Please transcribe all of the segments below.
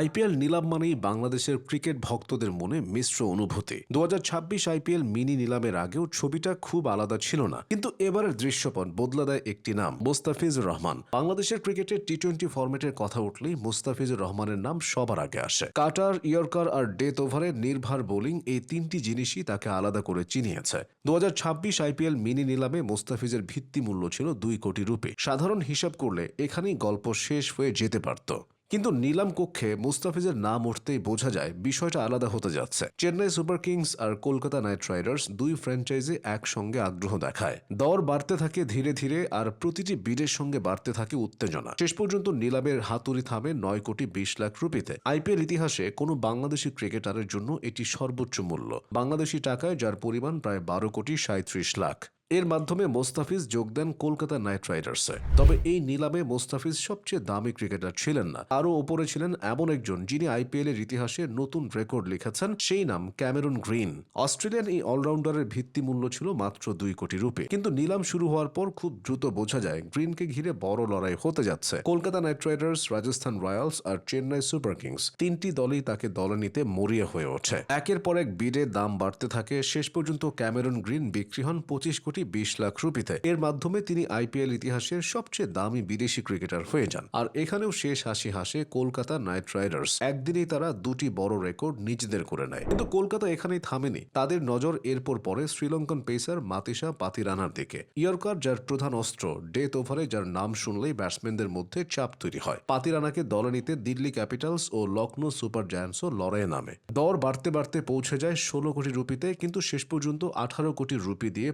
IPL নিলাম মানেই বাংলাদেশের ক্রিকেট ভক্তদের মনে মিশ্র অনুভূতি। দু হাজার ছাব্বিশ আইপিএল মিনি নিলামের আগেও ছবিটা খুব আলাদা ছিল না। কিন্তু এবারের দৃশ্যপট বদলা দেয় একটি নাম, মোস্তাফিজুর রহমান। বাংলাদেশের ক্রিকেটের টি টোয়েন্টি ফরম্যাটের কথা উঠলেই মুস্তাফিজুর রহমানের নাম সবার আগে আসে। কাটার, ইয়র্কার আর ডেথ ওভারে নির্ভার বোলিং এই তিনটি জিনিসই তাকে আলাদা করে চিনিয়েছে। দু হাজার ছাব্বিশ আইপিএল মিনি নিলামে মোস্তাফিজের ভিত্তিমূল্য ছিল দুই কোটি রুপি। সাধারণ হিসাব করলে এখানেই গল্প শেষ হয়ে যেতে পারত। কিন্তু নিলাম কক্ষে মুস্তাফিজের নাম উঠতেই বোঝা যায় বিষয়টা আলাদা হতে যাচ্ছে। চেন্নাই সুপার কিংস আর কলকাতা নাইট রাইডার্স দুই ফ্র্যাঞ্চাইজি একসঙ্গে আগ্রহ দেখায়। দর বাড়তে থাকে ধীরে ধীরে আর প্রতিটি বিডের সঙ্গে বাড়তে থাকে উত্তেজনা। শেষ পর্যন্ত নিলামের হাতুড়ি থামে নয় কোটি বিশ লাখ রুপিতে। আইপিএল ইতিহাসে কোনো বাংলাদেশি ক্রিকেটারের জন্য এটি সর্বোচ্চ মূল্য। বাংলাদেশি টাকায় যার পরিমাণ প্রায় বারো কোটি সাঁত্রিশ লাখ। এর মাধ্যমে মোস্তাফিজ যোগ দেন কলকাতা নাইট রাইডার্সে। তবে এই নিলামে মোস্তাফিজ সবচেয়ে দামি ক্রিকেটার ছিলেন না। আরও ওপরে ছিলেন এমন একজন যিনি আইপিএল এর ইতিহাসে নতুন রেকর্ড লিখেছেন, সেই নাম ক্যামেরন গ্রিন। অস্ট্রেলিয়ান এই অলরাউন্ডারের ভিত্তিমূল্য ছিল মাত্র দুই কোটি রুপি। কিন্তু নিলাম শুরু হওয়ার পর খুব দ্রুত বোঝা যায়, গ্রিনকে ঘিরে বড় লড়াই হতে যাচ্ছে। Kolkata Knight Riders, Rajasthan Royals আর চেন্নাই সুপার কিংস তিনটি দলই তাকে দলে নিতে মরিয়া হয়ে ওঠে। একের পর এক বিডে দাম বাড়তে থাকে। শেষ পর্যন্ত ক্যামেরন গ্রিন বিক্রি হন পঁচিশ কোটি বিশ লাখ রুপিতে। এর মাধ্যমে তিনি আইপিএল ইতিহাসের সবচেয়ে দামি বিদেশি ক্রিকেটার হয়ে যান। আর এখানেও শেষ হাসি হাসে কলকাতা নাইট রাইডার্স। একদিনেই তারা দুটি বড় রেকর্ড নিজেদের করে নেয়। কিন্তু কলকাতা এখানেই থামেনি। তাদের নজর এরপর পরে শ্রীলঙ্কান পেসার মাতিসা পাতিরানার দিকে। ইয়র্কার, যার প্রধান অস্ত্র ডেথ ওভারে যার নাম শুনলেই ব্যাটসম্যানদের মধ্যে চাপ তৈরি হয়। পাতিরানাকে দলে নিতে দিল্লি ক্যাপিটালস ও লখনৌ সুপার জায়ান্টসও লড়াইয়ে নামে। দর বাড়তে বাড়তে পৌঁছে যায় ষোলো কোটি রুপিতে, কিন্তু শেষ পর্যন্ত আঠারো কোটি রুপি দিয়ে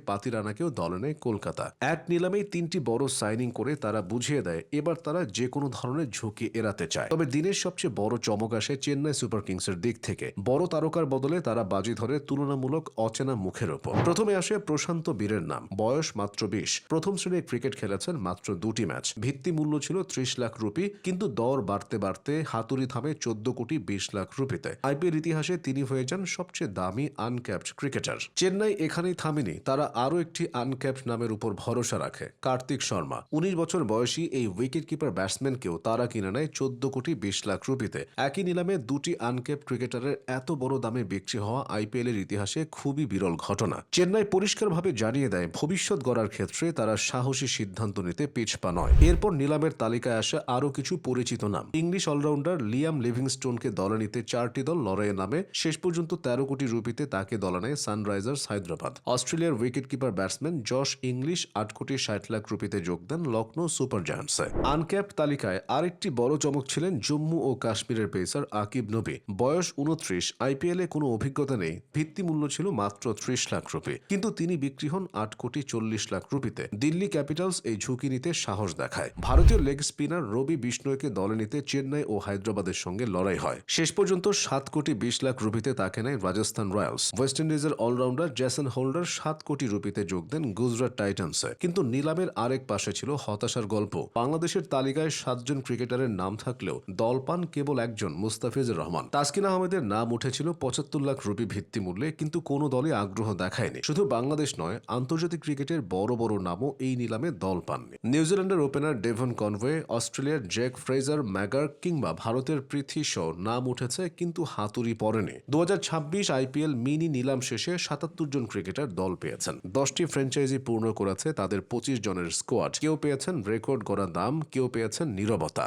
পাতিরানাকেও দলে নেয় কলকাতা। এক নিলামেই তিনটি বড় সাইনিং করে তারা বুঝিয়ে দেয়, এবার তারা যে কোনো ধরনের ঝুঁকি এড়াতে চায়। তবে দিনের সবচেয়ে বড় চমক আসে চেন্নাই সুপার কিংসের দিক থেকে। বড় তারকার বদলে তারা বাজি ধরে তুলনামূলক অচেনা মুখের ওপর। প্রথমে আসে প্রশান্ত বীরের নাম, বয়স মাত্র বিশ। প্রথম শ্রেণির ক্রিকেট খেলেছেন মাত্র দুটি ম্যাচ। ভিত্তি মূল্য ছিল ত্রিশ লাখ রুপি, কিন্তু দর বাড়তে বাড়তে হাতুড়ি থামে চোদ্দ কোটি বিশ লাখ রুপিতে। আইপিএল ইতিহাসে তিনি হয়ে যান সবচেয়ে দামি আনক্যাপড ক্রিকেটার। চেন্নাই এখানেই থামেনি, তারা আরও একটি আনক্যাপড নামের উপর ভরসা রাখে, কার্তিক শর্মা। উনিশ বছর বয়সী এই উইকেট কিপার ব্যাটসম্যানকেও তারা কিনে নেয় চোদ্দ কোটি বিশ লাখ রুপিতে। একই নিলামে দুটি আনক্যাপ ক্রিকেটারের এত বড় দামে বিক্রি হওয়া আইপিএল এর ইতিহাসে খুবই বিরল ঘটনা। চেন্নাই পরিষ্কারভাবে জানিয়ে দেয়, ভবিষ্যৎ গড়ার ক্ষেত্রে তারা সাহসী সিদ্ধান্ত নিতে পিছপা নয়। এরপর নিলামের তালিকায় আসে আরও কিছু পরিচিত নাম। ইংলিশ অলরাউন্ডার লিয়াম লিভিংস্টোনকে দলে নিতে চারটি দল লড়াইয়ে নামে শেষ পর্যন্ত তেরো কোটি রুপিতে তাকে দলে নেয় সানরাইজার্স হায়দ্রাবাদ। অস্ট্রেলিয়ার wicket keeper batsman Josh Inglis আট কোটি ষাট লাখ রুপিতে যোগ দেন লখনৌ সুপার জায়ান্টসে। আনক্যাপড তালিকায় আরেকটি বড় চমক ছিলেন জম্মু ও কাশ্মীরের পেসার আকিব নবী। বয়স উনত্রিশ আইপিএলে কোনো অভিজ্ঞতা নেই ভিত্তি মূল্য ছিল মাত্র ত্রিশ লাখ রুপি। কিন্তু তিনি বিক্রি হন আট কোটি চল্লিশ লাখ রুপিতে। দিল্লি ক্যাপিটালস এই ঝুঁকি নিতে সাহস দেখায়। ভারতীয় লেগ স্পিনার রবি বিষ্ণয়কে দলে নিতে চেন্নাই ও হায়দ্রাবাদের সঙ্গে লড়াই হয়। শেষ পর্যন্ত সাত কোটি বিশ লাখ রুপিতে তাকে নেয় রাজস্থান রয়্যালস। ওয়েস্ট ইন্ডিজের অলরাউন্ডার জ্যাসন হোল্ডার সাত কোটি রুপিতে যোগ দেন গুজরাট টাইটান্সে। কিন্তু নিলামের আরেক পাশে ছিল হতাশার গল্প। বাংলাদেশের তালিকায় সাতজন ক্রিকেটারের নাম থাকলেও দল পান কেবল একজন মুস্তাফিজুর রহমান। তাসকিন আহমেদের নাম উঠেছিল পঁচাত্তর লাখ রুপি ভিত্তিমূল্যে কিন্তু কোনো দলে আগ্রহ দেখায়নি। শুধু বাংলাদেশ নয়, আন্তর্জাতিক ক্রিকেটের বড় বড় নামও এই নিলামে দল পাননি। নিউজিল্যান্ডের ওপেনার ডেভন কনওয়ে অস্ট্রেলিয়ার জ্যাক ফ্রেজার, ম্যাগার কিংবা ভারতের পৃথ্বী শো নাম উঠেছে, কিন্তু হাতুড়ি পড়েনি। দু হাজার ছাব্বিশ আইপিএল মিনি নিলাম শেষে সাতাত্তর জন ক্রিকেটার দল পেয়েছেন। দশটি ফ্র্যাঞ্চাইজি পূর্ণ করেছে তাদের পঁচিশ জনের স্কোয়াড। কেউ পেয়েছেন রেকর্ড করা দাম কেউ পেয়েছেন নীরবতা।